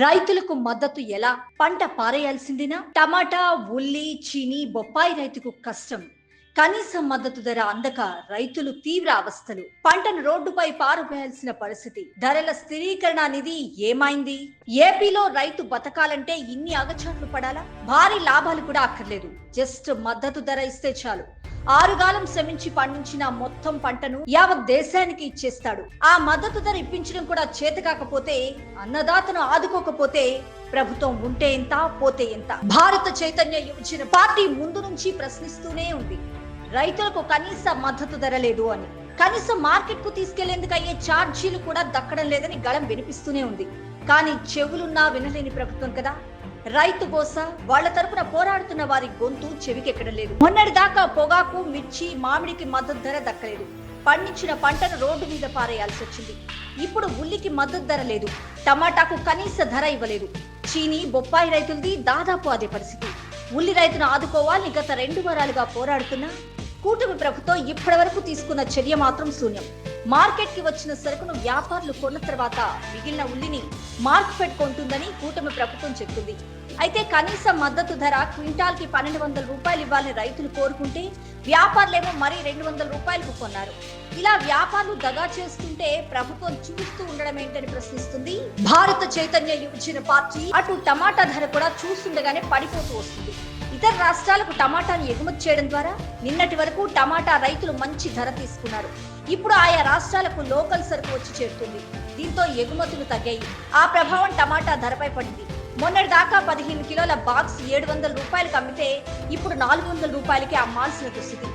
రైతులకు మద్దతు ఎలా? పంట పారేయాల్సిందినా? టమాటా ఉల్లి చీని బొప్పాయి రైతుకు కష్టం. కనీస మద్దతు ధర అందక రైతులు తీవ్ర అవస్థలు. పంటను రోడ్డుపై పారుపేయాల్సిన పరిస్థితి. ధరల స్థిరీకరణ అనేది ఏమైంది? ఏపీలో రైతు బతకాలంటే ఇన్ని అగచాట్లు పడాలా? భారీ లాభాలు కూడా అక్కర్లేదు. జస్ట్ మద్దతు ధర ఇస్తే చాలు. ఆరుగాలం శ్రమించి పండించిన మొత్తం పంటను యావత్ దేశానికి ఇచ్చేస్తాడు. ఆ మద్దతు ధర ఇప్పించడం కూడా చేత కాకపోతే అన్నదాతను ఆదుకోకపోతే ప్రభుత్వం ఉంటే ఎంత పోతే ఎంత? భారత చైతన్య యువజన పార్టీ ముందు నుంచి ప్రశ్నిస్తూనే ఉంది. రైతులకు కనీస మద్దతు ధర లేదు అని. కనీసం మార్కెట్కు తీసుకెళ్ళేందుకు అయ్యే ఛార్జీలు కూడా దక్కడం లేదని గళం వినిపిస్తూనే ఉంది. కానీ చెవులున్నా వినలేని ప్రభుత్వం కదా. రైతు కోస వాళ్ళ తరపున పోరాడుతున్న వారి గొంతు చెవికెక్కడం లేదు. మొన్నటి దాకా పొగాకు మిర్చి మామిడికి మద్దతు ధర దక్కలేదు. పండించిన పంటను రోడ్డు మీద పారేయాల్సి వచ్చింది. ఇప్పుడు ఉల్లికి మద్దతు ధర లేదు. టమాటాకు కనీస ధర ఇవ్వలేదు. చీని బొప్పాయి రైతులది దాదాపు అదే పరిస్థితి. ఉల్లి రైతును ఆదుకోవాలని గత రెండు వారాలుగా పోరాడుతున్నా కూటమి ప్రభుత్వం ఇప్పటి వరకు తీసుకున్న చర్య మాత్రం శూన్యం. మార్కెట్కి వచ్చిన సరుకును వ్యాపారులు కొన్న తర్వాత మిగిలిన ఉల్లిని మార్కెట్ కొంటుందని కూటమి ప్రభుత్వం చెప్తుంది అయితే కనీస మద్దతు ధర క్వింటాల్కి పన్నెండు వందల రూపాయలు ఇవ్వాలని రైతులు కోరుకుంటే వ్యాపారులేమో మరీ రెండు వందల రూపాయలకు కొన్నారు. ఇలా వ్యాపారులు దగా చేస్తుంటే ప్రభుత్వం చూస్తూ ఉండడం ఏంటని ప్రశ్నిస్తుంది. భారత చైతన్య యువజన పార్టీ అటు టమాటా ధర కూడా చూస్తుండగానే పడిపోతూ వస్తుంది. ఇతర రాష్ట్రాలకు టమాటాను ఎగుమతి చేయడం ద్వారా నిన్నటి వరకు టమాటా రైతులు మంచి ధర తీసుకున్నారు. ఇప్పుడు ఆయా రాష్ట్రాలకు లోకల్ సరుకు వచ్చి చేరుతుంది. దీంతో ఎగుమతులు తగ్గాయి. ఆ ప్రభావం టమాటా ధరపై పడింది. మొన్నటి దాకా పదిహేను కిలోల బాక్స్ ఏడు వందల రూపాయలకు అమ్మితే ఇప్పుడు నాలుగు వందల రూపాయలకి అమ్మాల్సిన దుస్థితి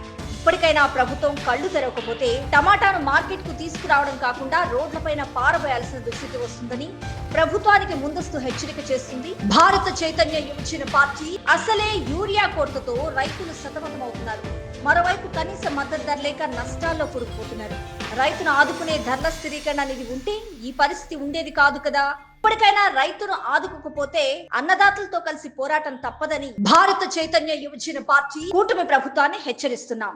ఇప్పటికైనా ప్రభుత్వం కళ్ళు తెరవకపోతే టమాటాను మార్కెట్కు తీసుకురావడం కాకుండా రోడ్లపైన పారబోయాల్సిన దుస్థితి వస్తుందని ప్రభుత్వానికి ముందస్తు హెచ్చరిక చేస్తుంది. భారత చైతన్య యువజన పార్టీ అసలే యూరియా కొరతతో రైతులు సతమతమవుతున్నారు. మరోవైపు కనీస మద్దతు ధర లేక నష్టాల్లో కూరుకుపోతున్నారు. రైతును ఆదుకునే ధరల స్థిరీకరణ అనేది ఉంటే ఈ పరిస్థితి ఉండేది కాదు కదా. ఇప్పటికైనా రైతును ఆదుకోకపోతే అన్నదాతలతో కలిసి పోరాటం తప్పదని భారత చైతన్య యువజన పార్టీ కూటమి ప్రభుత్వాన్ని హెచ్చరిస్తున్నాం.